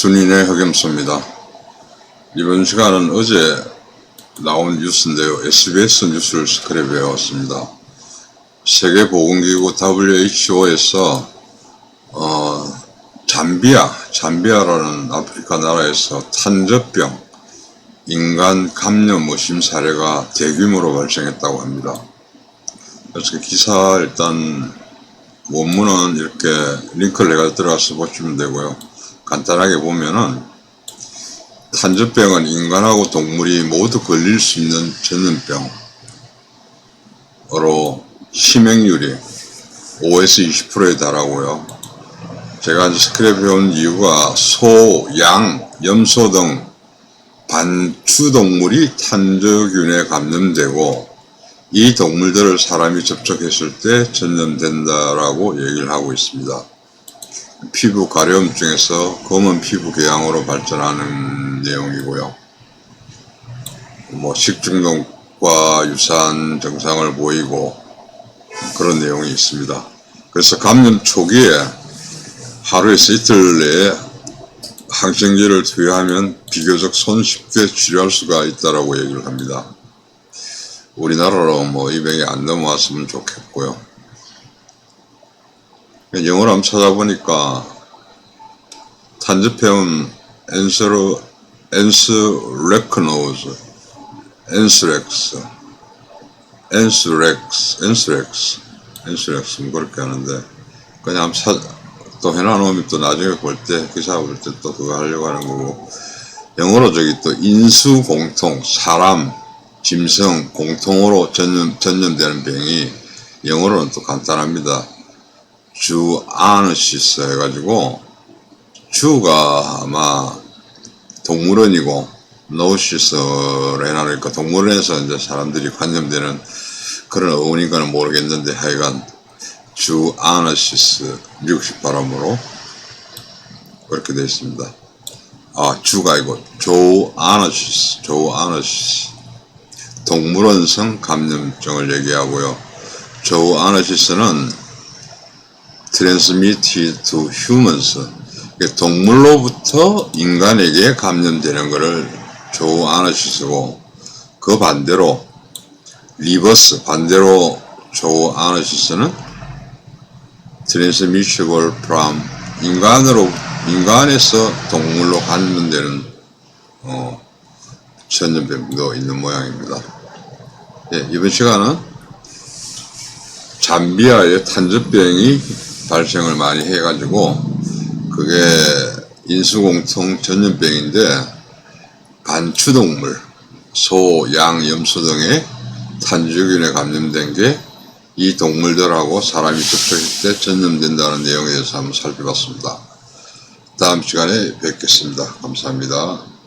순인의 흑염소입니다. 이번 시간은 어제 나온 뉴스인데요. SBS 뉴스를 스크랩해 왔습니다. 세계보건기구 WHO에서 어, 잠비아, 잠비아라는 아프리카 나라에서 탄저병, 인간 감염 의심 사례가 대규모로 발생했다고 합니다. 그래서 그 기사 일단 원문은 이렇게 링크를 내가 들어가서 보시면 되고요. 간단하게 보면은 탄저병은 인간하고 동물이 모두 걸릴 수 있는 전염병으로 치명률이 5에서 20%에 달하고요. 제가 스크랩 해온 이유가 소, 양, 염소 등 반추동물이 탄저균에 감염되고 이 동물들을 사람이 접촉했을 때 전염된다라고 얘기를 하고 있습니다. 피부 가려움증에서 검은 피부 개양으로 발전하는 내용이고요. 뭐 식중독과 유사한 증상을 보이고 그런 내용이 있습니다. 그래서 감염 초기에 하루에서 이틀 내에 항생제를 투여하면 비교적 손쉽게 치료할 수가 있다라고 얘기를 합니다. 우리나라로 뭐이 병이 안 넘어왔으면 좋겠고요. 영어로 한번 찾아보니까 탄저페온 엔스르 엔스레크노즈 엔스렉스 엔스렉스 엔스렉스 엔스렉스 뭐 그렇게 하는데 그냥 한번 사, 또 해놔놓으면 또 나중에 볼 때 기사 볼 때 또 그거 하려고 하는 거고 영어로 저기 또 인수 공통 사람 짐승 공통으로 전염 전염되는 병이 영어로는 또 간단합니다. 주 아너시스 해가지고 주가 아마 동물원이고 노시스를 해놔니까 동물원에서 이제 사람들이 관념되는 그런 어원인가는 모르겠는데 하여간 주 아너시스 미국식 발음으로 그렇게 되어 있습니다. 아 주가 아니고 조 아너시스 조 아너시스 동물원성 감염증을 얘기하고요. 조 아너시스는 transmitted to humans 동물로부터 인간에게 감염되는 것을 조 아너시스고 그 반대로 리버스 반대로 조 아너시스는 transmissible from 인간으로 인간에서 동물로 감염되는 어, 전염병도 있는 모양입니다. 예, 이번 시간은 잠비아의 탄저병이 발생을 많이 해가지고 그게 인수공통 전염병인데 반추동물 소, 양, 염소 등의 탄저균에 감염된 게 이 동물들하고 사람이 접촉할 때 전염된다는 내용에 대해서 한번 살펴봤습니다. 다음 시간에 뵙겠습니다. 감사합니다.